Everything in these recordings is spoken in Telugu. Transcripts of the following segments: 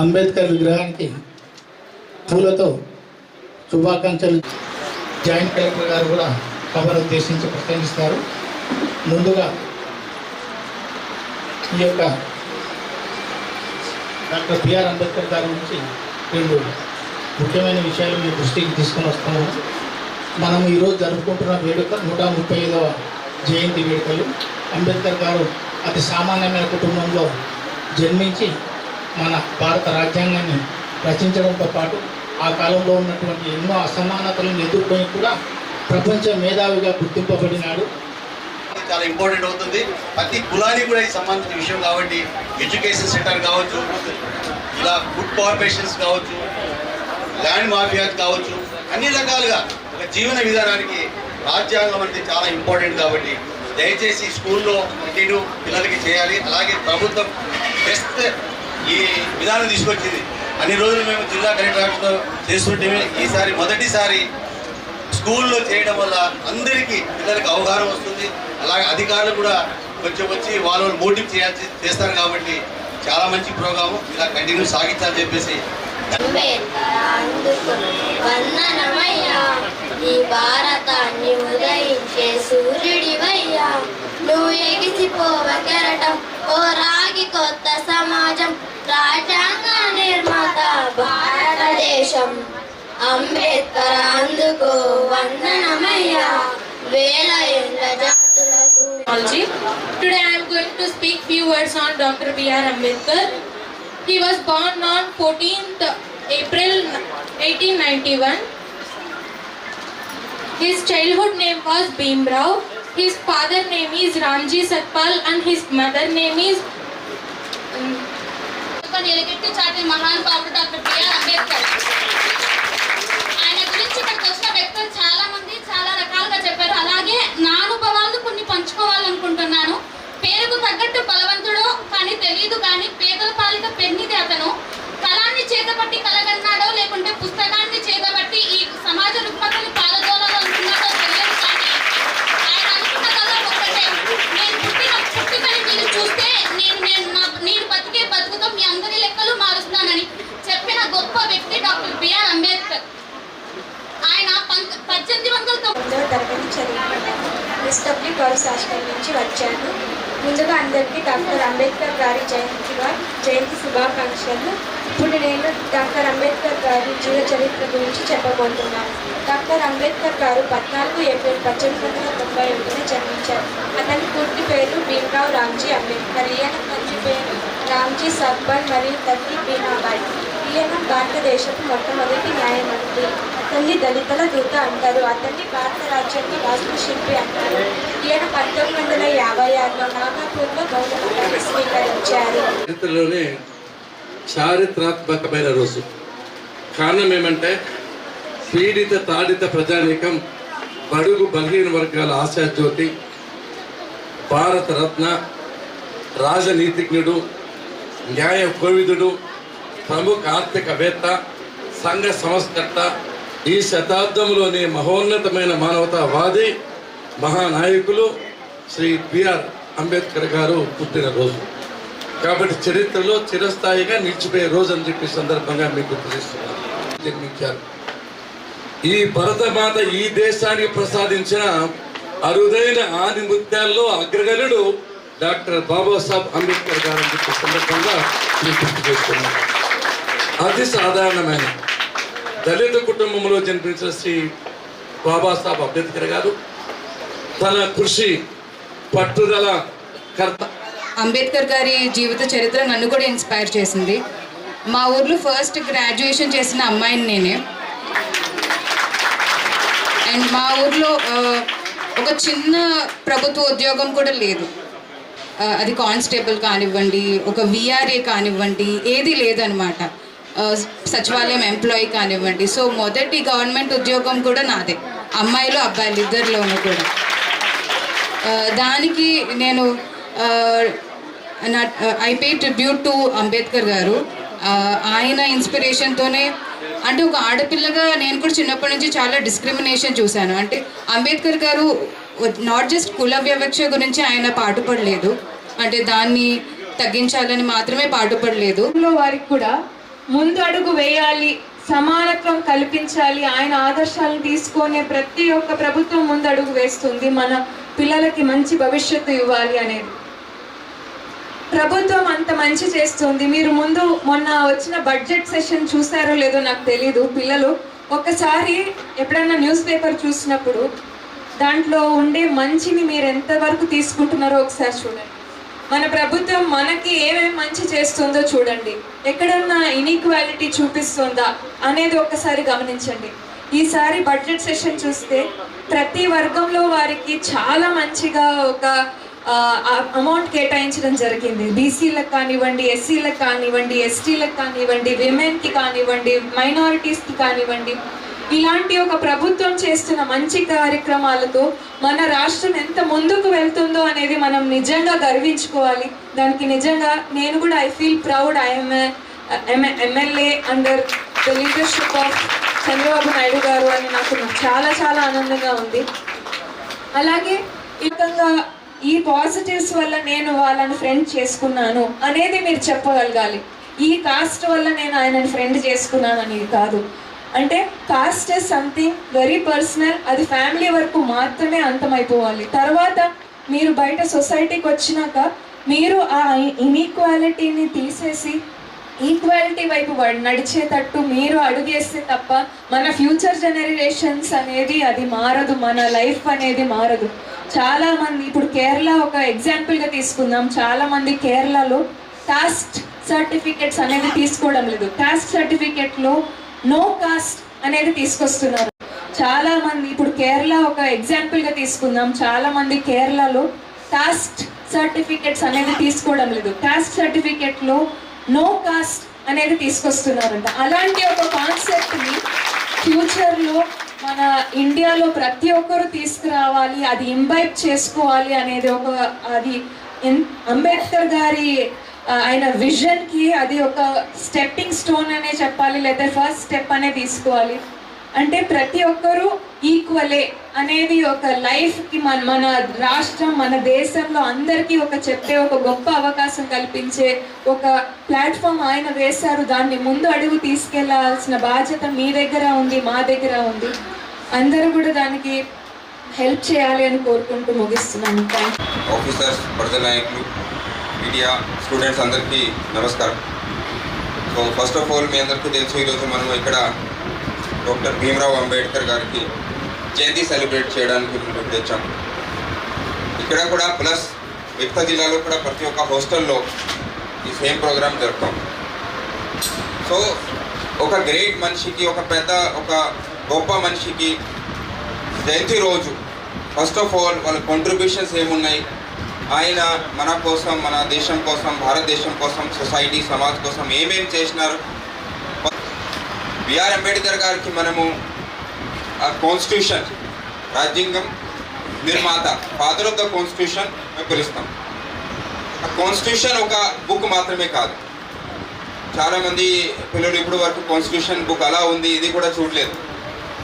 అంబేద్కర్ విగ్రహానికి పూలతో శుభాకాంక్షలు. జాయింట్ కలెక్టర్ గారు కూడా కవర్ ఉద్దేశించి ప్రసంగిస్తారు. ముందుగా ఈ యొక్క డాక్టర్ బిఆర్ అంబేద్కర్ గారి గురించి రెండు ముఖ్యమైన విషయాలు మీ దృష్టికి తీసుకొని వస్తాము మనం ఈరోజు జరుపుకుంటున్న వేడుక నూట ముప్పై ఐదవ జయంతి వేడుకలు. అంబేద్కర్ గారు అతి సామాన్యమైన కుటుంబంలో జన్మించి మన భారత రాజ్యాంగాన్ని రచించడంతో పాటు ఆ కాలంలో ఉన్నటువంటి ఎన్నో అసమానతలను ఎదుర్కొని కూడా ప్రపంచ మేధావిగా గుర్తింపబడినాడు. చాలా ఇంపార్టెంట్ అవుతుంది. ప్రతి కులానికి కూడా ఈ సంబంధించిన విషయం కాబట్టి ఎడ్యుకేషన్ సెంటర్ కావచ్చు ఇలా ఫుడ్ కార్పొరేషన్స్ కావచ్చు ల్యాండ్ మాఫియాస్ కావచ్చు అన్ని రకాలుగా ఒక జీవన విధానానికి రాజ్యాంగం అనేది చాలా ఇంపార్టెంట్ కాబట్టి దయచేసి స్కూల్లో కంటిన్యూ పిల్లలకి చేయాలి. అలాగే ప్రభుత్వం బెస్ట్ ఈ విధానం తీసుకొచ్చింది. అన్ని రోజులు మేము జిల్లా కలెక్టర్తో ఆఫీస్లో చేస్తుంటే ఈసారి మొదటిసారి స్కూల్లో చేయడం వల్ల అందరికీ పిల్లలకి అవగాహన వస్తుంది. అలాగే అధికారులు కూడా కొంచెం వచ్చి వాళ్ళు మోటివ్ చేయాల్సి చేస్తారు కాబట్టి చాలా మంచి ప్రోగ్రాము. ఇలా కంటిన్యూ సాగించాలని చెప్పేసి భారతాన్ని ఉదయించే సూర్యుడివయ్యా. నువ్వు ఎగిసిపోవ కెరటం ఓ రాగి కొత్త సమాజం రాజ్యాంగ నిర్మాత భారతదేశం అంబేద్కర్ అందుకు వందనమయ్యా వేల ఏళ్ళ జాతులకు technology. Today I am going to speak few words on Dr. B.R. Ambedkar. He was born on 14th April 1891. His childhood name was Bhimrao. His father name is Ramji Satpal and his mother name is um, నిలబెట్టి చాటిన మహానుభావుడు డాక్టర్ బిఆర్ అంబేద్కర్. ఆయన గురించి ఇక్కడికి వచ్చిన వ్యక్తులు చాలా మంది చాలా రకాలుగా చెప్పారు. అలాగే నా అనుభవాలను కొన్ని పంచుకోవాలనుకుంటున్నాను. పేరుకు తగ్గట్టు బలవంతుడో కానీ తెలియదు కానీ పేదల పాలిట పెన్నిది అతను. కళాన్ని చేతపట్టి కలగన్నాడో లేకుంటే గారి జయంతిగా జయంతి శుభాకాంక్షలు. ఇప్పుడు నేను డాక్టర్ అంబేద్కర్ గారి జీవ చరిత్ర గురించి చెప్పబోతున్నాను. డాక్టర్ అంబేద్కర్ గారు పద్నాలుగు ఏప్రిల్ పద్దెనిమిది వందల తొంభై ఒకటిన జన్మించారు. అతని పూర్తి పేరు భీమరావు రామ్జీ అంబేద్కర్ ఈయన తండ్రి పేరు రామ్జీ సర్బల్ మరియు తల్లి బీనాబాయి ఈయన భారతదేశపు మొట్టమొదటి న్యాయమూర్తి. అతన్ని దళితుల దూత అంటారు. అతన్ని భారత రాజ్యాంగ వాస్తుశిల్పి అంటారు. ఈయన పంతొమ్మిది వందల యాభై ఆరులో నాగపూర్లో బౌద్ధ స్వీకరించారు. చరిత్రలోనే చారిత్రాత్మకమైన రోజు. కారణం ఏమంటే పీడిత తాడిత ప్రజానీకం బడుగు బలహీన వర్గాల ఆశాజ్యోతి భారత రత్న రాజనీతిజ్ఞుడు న్యాయ కోవిదుడు ప్రముఖ ఆర్థికవేత్త సంఘ సంస్కర్త ఈ శతాబ్దంలోని మహోన్నతమైన మానవతావాది మహానాయకులు శ్రీ బిఆర్ అంబేద్కర్ గారు పుట్టినరోజు. కాబట్టి చరిత్రలో చిరస్థాయిగా నిలిచిపోయే రోజు అని చెప్పి సందర్భంగా మీకు తెలుస్తున్నాను జన్మించారు. ఈ భరతమాత ఈ దేశానికి ప్రసాదించిన అరుదైన ఆది ముత్యాల్లో అగ్రగణుడు డాక్టర్ బాబాసాహెబ్ అంబేద్కర్ గారు అని చెప్పే సందర్భంగా మీకు గుర్తు చేస్తున్నాను. అతి సాధారణమైన దళిత కుటుంబంలో జన్మించిన శ్రీ బాబాసాహెబ్ అంబేద్కర్ గారు తన కృషి పట్టుదల కర్త అంబేద్కర్ గారి జీవిత చరిత్ర నన్ను కూడా ఇన్స్పైర్ చేసింది. మా ఊర్లో ఫస్ట్ గ్రాడ్యుయేషన్ చేసిన అమ్మాయిని నేనే. అండ్ మా ఊర్లో ఒక చిన్న ప్రభుత్వ ఉద్యోగం కూడా లేదు. అది కానిస్టేబుల్ కానివ్వండి ఒక విఆర్ఏ కానివ్వండి ఏది లేదనమాట సచివాలయం ఎంప్లాయీ కానివ్వండి. సో మొదటి గవర్నమెంట్ ఉద్యోగం కూడా నాదే. అమ్మాయిలు అబ్బాయిలు ఇద్దరిలోనూ కూడా. దానికి నేను నా I pay tribute to Ambedkar garu ఆయన ఇన్స్పిరేషన్తోనే అంటే ఒక ఆడపిల్లగా నేను కూడా చిన్నప్పటి నుంచి చాలా డిస్క్రిమినేషన్ చూశాను. అంటే అంబేద్కర్ గారు నాట్ జస్ట్ కుల వివక్ష గురించి ఆయన పాటుపడలేదు. అంటే దాన్ని తగ్గించాలని మాత్రమే పాటుపడలేదు. లో వారికి కూడా ముందు అడుగు వేయాలి సమానత్వం కల్పించాలి ఆయన ఆదర్శాలను తీసుకునే ప్రతి ఒక్క ప్రభుత్వం ముందు అడుగు వేస్తుంది. మన పిల్లలకి మంచి భవిష్యత్తు ఇవ్వాలి అనేది. ప్రభుత్వం అంత మంచి చేస్తుంది. మీరు ముందు మొన్న వచ్చిన బడ్జెట్ సెషన్ చూసారో లేదో నాకు తెలీదు. పిల్లలు ఒక్కసారి ఎప్పుడైనా న్యూస్ పేపర్ చూసినప్పుడు దాంట్లో ఉండే మంచిని మీరు ఎంతవరకు తీసుకుంటున్నారో ఒకసారి చూడండి. మన ప్రభుత్వం మనకి ఏమేమి మంచి చేస్తుందో చూడండి. ఎక్కడన్నా ఇన్ఈక్వాలిటీ చూపిస్తుందా అనేది ఒక్కసారి గమనించండి. ఈసారి బడ్జెట్ సెషన్ చూస్తే ప్రతి వర్గంలో వారికి చాలా మంచిగా ఒక అమౌంట్ కేటాయించడం జరిగింది. బీసీలకు కానివ్వండి ఎస్సీలకు కానివ్వండి ఎస్టీలకు కానివ్వండి విమెన్కి కానివ్వండి మైనారిటీస్కి కానివ్వండి. ఇలాంటి ఒక ప్రభుత్వం చేస్తున్న మంచి కార్యక్రమాలతో మన రాష్ట్రం ఎంత ముందుకు వెళ్తుందో అనేది మనం నిజంగా గర్వించుకోవాలి. దానికి నిజంగా నేను కూడా I feel proud I'm MLA under the leadership of Chandrababu Naidu garu అని నాకు చాలా చాలా ఆనందంగా ఉంది. అలాగే ఈ విధంగా ఈ పాజిటివ్స్ వల్ల నేను వాళ్ళని ఫ్రెండ్ చేసుకున్నాను అనేది మీరు చెప్పగలగాలి. ఈ కాస్ట్ వల్ల నేను ఆయనని ఫ్రెండ్ చేసుకున్నాను అనేది కాదు. అంటే caste is something very personal అది ఫ్యామిలీ వరకు మాత్రమే అంతమైపోవాలి. తర్వాత మీరు బయట సొసైటీకి వచ్చినాక మీరు ఆ ఇన్ఈక్వాలిటీని తీసేసి ఈక్వాలిటీ వైపు నడిచేటట్టు మీరు అడుగేస్తే తప్ప మన ఫ్యూచర్ జనరేషన్స్ అనేది అది మారదు మన లైఫ్ అనేది మారదు. చాలా మంది ఇప్పుడు కేరళ ఒక ఎగ్జాంపుల్గా తీసుకుందాం. చాలా మంది కేరళలో కాస్ట్ సర్టిఫికెట్స్ అనేది తీసుకోవడం లేదు. కాస్ట్ సర్టిఫికెట్లో నో కాస్ట్ అనేది తీసుకొస్తున్నారు. చాలా మంది ఇప్పుడు కేరళ ఒక ఎగ్జాంపుల్గా తీసుకుందాం. చాలా మంది కేరళలో కాస్ట్ సర్టిఫికెట్స్ అనేది తీసుకోవడం లేదు. కాస్ట్ సర్టిఫికెట్లో నో కాస్ట్ అనేది తీసుకొస్తున్నారంట. అలాంటి ఒక కాన్సెప్ట్ని ఫ్యూచర్లో మన ఇండియాలో ప్రతి ఒక్కరు తీసుకురావాలి అది ఇంబైబ్ చేసుకోవాలి అనేది ఒక అది అంబేద్కర్ గారి ఆయన విజన్కి అది ఒక స్టెప్పింగ్ స్టోన్ అనే చెప్పాలి లేదా ఫస్ట్ స్టెప్ అనే తీసుకోవాలి. అంటే ప్రతి ఒక్కరూ ఈక్వలే అనేది ఒక లైఫ్కి మన మన రాష్ట్రం మన దేశంలో అందరికీ ఒక చెప్పే ఒక గొప్ప అవకాశం కల్పించే ఒక ప్లాట్ఫామ్ ఆయన వేశారు. దాన్ని ముందు అడుగు తీసుకెళ్ళాల్సిన బాధ్యత మీ దగ్గర ఉంది మా దగ్గర ఉంది. అందరూ కూడా దానికి హెల్ప్ చేయాలి అని కోరుకుంటూ ముగిస్తున్నాను. ఆఫీసర్స్ నాయకులు మీడియా స్టూడెంట్స్ అందరికీ నమస్కారం. సో ఫస్ట్ ఆఫ్ ఆల్ మీ అందరికీ తెలుసు ఈరోజు మనం ఇక్కడ డాక్టర్ భీమరావు అంబేద్కర్ గారికి జయంతి సెలబ్రేట్ చేయడానికి మేము ఇక్కడ ఇక్కడ కూడా ప్లస్ మిగతా జిల్లాలో కూడా ప్రతి ఒక్క హాస్టల్లో ఈ సేమ్ ప్రోగ్రామ్ జరుపుతాం. సో ఒక గ్రేట్ మనిషికి ఒక పెద్ద ఒక గొప్ప మనిషికి జయంతి రోజు ఫస్ట్ ఆఫ్ ఆల్ వాళ్ళ కాంట్రిబ్యూషన్స్ ఏమున్నాయి? ఆయన మన కోసం మన దేశం కోసం భారతదేశం కోసం సొసైటీ సమాజ్ కోసం ఏమేమి చేసినారు? బిఆర్ అంబేద్కర్ గారికి మనము ఆ కాన్స్టిట్యూషన్ రాజ్యాంగం నిర్మాత ఫాదర్ ఆఫ్ ద కాన్స్టిట్యూషన్ మేము పిలుస్తాం ఆ కాన్స్టిట్యూషన్ ఒక బుక్ మాత్రమే కాదు. చాలామంది పిల్లలు ఇప్పుడు వరకు కాన్స్టిట్యూషన్ బుక్ అలా ఉంది ఇది కూడా చూడలేదు.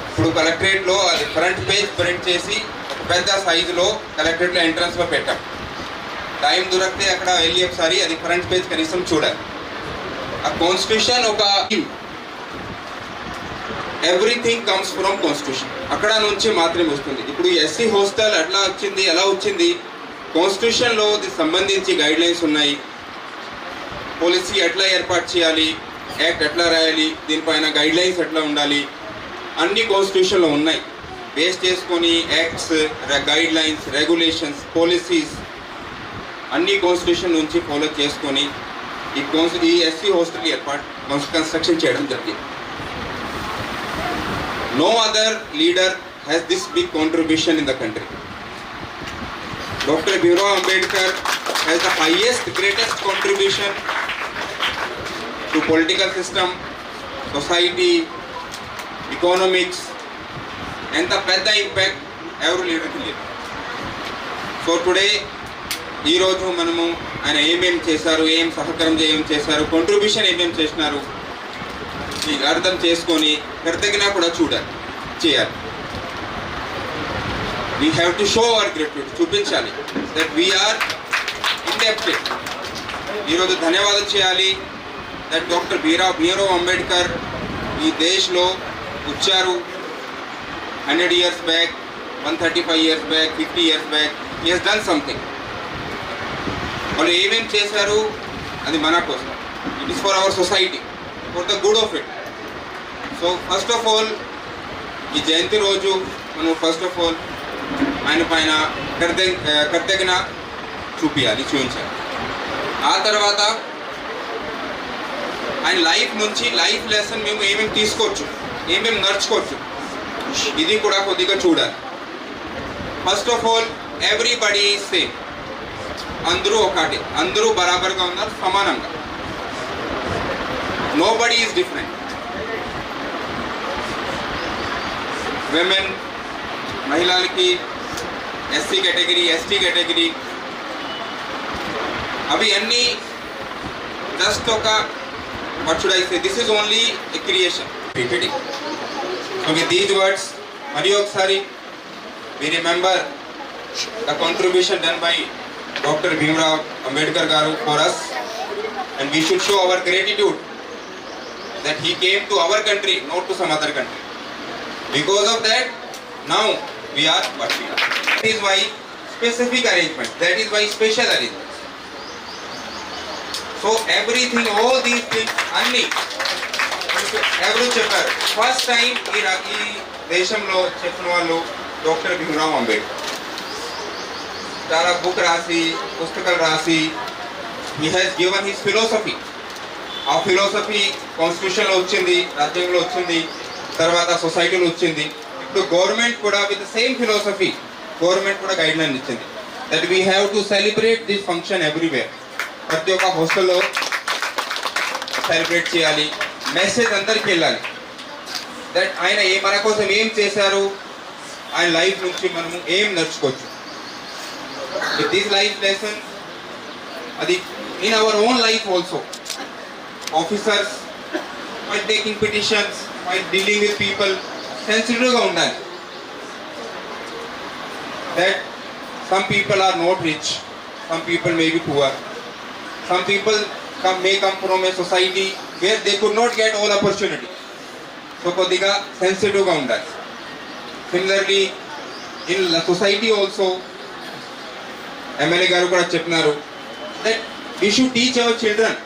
ఇప్పుడు కలెక్టరేట్లో అది ఫ్రంట్ పేజ్ ప్రింట్ చేసి ఒక పెద్ద సైజులో కలెక్టరేట్లో ఎంట్రన్స్లో పెట్టాం. టైం దొరికితే అక్కడ వెళ్ళి ఒకసారి అది ఫ్రంట్ పేజ్ కనీసం చూడాలి. ఆ కాన్స్టిట్యూషన్ ఒక ఎవ్రీథింగ్ కమ్స్ ఫ్రమ్ కాన్స్టిట్యూషన్ అక్కడ నుంచి మాత్రమే వస్తుంది. ఇప్పుడు ఎస్సీ హోస్టల్ ఎట్లా వచ్చింది ఎలా వచ్చింది? కాన్స్టిట్యూషన్లో సంబంధించి గైడ్ లైన్స్ ఉన్నాయి. పాలసీ ఎట్లా ఏర్పాటు చేయాలి? యాక్ట్ ఎట్లా రాయాలి? దీనిపైన గైడ్ లైన్స్ ఎట్లా ఉండాలి? అన్ని కాన్స్టిట్యూషన్లో ఉన్నాయి. బేస్ చేసుకొని acts guidelines regulations policies అన్ని కాన్స్టిట్యూషన్ నుంచి ఫాలో చేసుకొని ఈ కాన్స్ ఈ ఎస్సీ హాస్టల్ ఏర్పాటు కన్స్ట్రక్షన్ చేయడం జరిగింది. No other leader has this big contribution in the country doctor Bhimrao Ambedkar has the highest greatest contribution to political system society economics ఎంత పెద్ద ఇంపాక్ట్ ఎవరు లీడర్కి లేదు సో టుడే ఈరోజు మనము ఆయన ఏమేం చేశారు ఏం సహకారం ఏం చేశారు కాంట్రిబ్యూషన్ ఏమేమి చేసినారు. ఈ అర్థం చేసుకొని కృతజ్ఞ కూడా చూడాలి చేయాలి. We have to show our gratitude చూపించాలి దట్ వీఆర్ ఇండెప్టెడ్ ఈరోజు ధన్యవాదాలు చేయాలి that doctor BR Bhimrao Ambedkar ఈ దేశ్లో వచ్చారు hundred years back one thirty five years back fifty years back. ఈ హెస్ డన్ సంథింగ్ వాళ్ళు ఏమేమి చేశారు? అది మన కోసం. It is for our society for the good of it so first of all ఈ జయంతి రోజు మనం ఫస్ట్ ఆఫ్ ఆల్ ఆయన పైన కర్త కర్తజ్ఞ చూపించాలి చూపించాలి. ఆ తర్వాత ఆయన లైఫ్ నుంచి లైఫ్ లెసన్ మేము ఏమేమి తీసుకోవచ్చు ఏమేమి నడుచుకోవచ్చు ఇది కూడా కొద్దిగా చూడాలి. First of all everybody same అందరూ ఒకటి అందరూ బరాబర్గా ఉన్నారు సమానంగా. Nobody is different women మహిళలకి ఎస్సీ కేటగిరీ ఎస్టీ కేటగిరీ అవి అన్నీ జస్ట్ ఒక what should I say this is only a creation PPT so with these words మరి ఒకసారి we remember the contribution done by doctor Bhimrao Ambedkar garu for us and we should show our gratitude that he came to our country, not to some other country. Because of that, now we are what we are. That is why specific arrangement, that is why special arrangements. So everything, all these things, అన్ని ఎవరు చెప్పారు ఫస్ట్ టైం ఈ ఈ దేశంలో చెప్పిన వాళ్ళు డాక్టర్ భీమరావ్ అంబేద్కర్ చాలా బుక్ రాసి పుస్తకాలు రాసి he has given his philosophy ఆ ఫిలోసఫీ కాన్స్టిట్యూషన్లో వచ్చింది రాజ్యాంగంలో వచ్చింది తర్వాత సొసైటీలో వచ్చింది. ఇప్పుడు గవర్నమెంట్ కూడా విత్ సేమ్ ఫిలాసఫీ గవర్నమెంట్ కూడా గైడ్ లైన్ ఇచ్చింది. That we have to celebrate this function everywhere ప్రతి ఒక్క హాస్టల్లో సెలబ్రేట్ చేయాలి. మెసేజ్ అందరికి వెళ్ళాలి. దట్ ఆయన ఏ మన కోసం ఏం చేశారు ఆయన లైఫ్ నుంచి మనము ఏం నడుచుకోవచ్చు. విత్ దిస్ లైఫ్ లెసన్ అది in our own life also officers while taking petitions, while dealing with people, సెన్సిటివ్గా ఉండాలి that some people are not rich, some people may be poor, some people come, may come from a society where they could not get all opportunity. సో కొద్దిగా సెన్సిటివ్గా ఉండాలి similarly in society also MLA garu కూడా చెప్పినారు that we should teach our children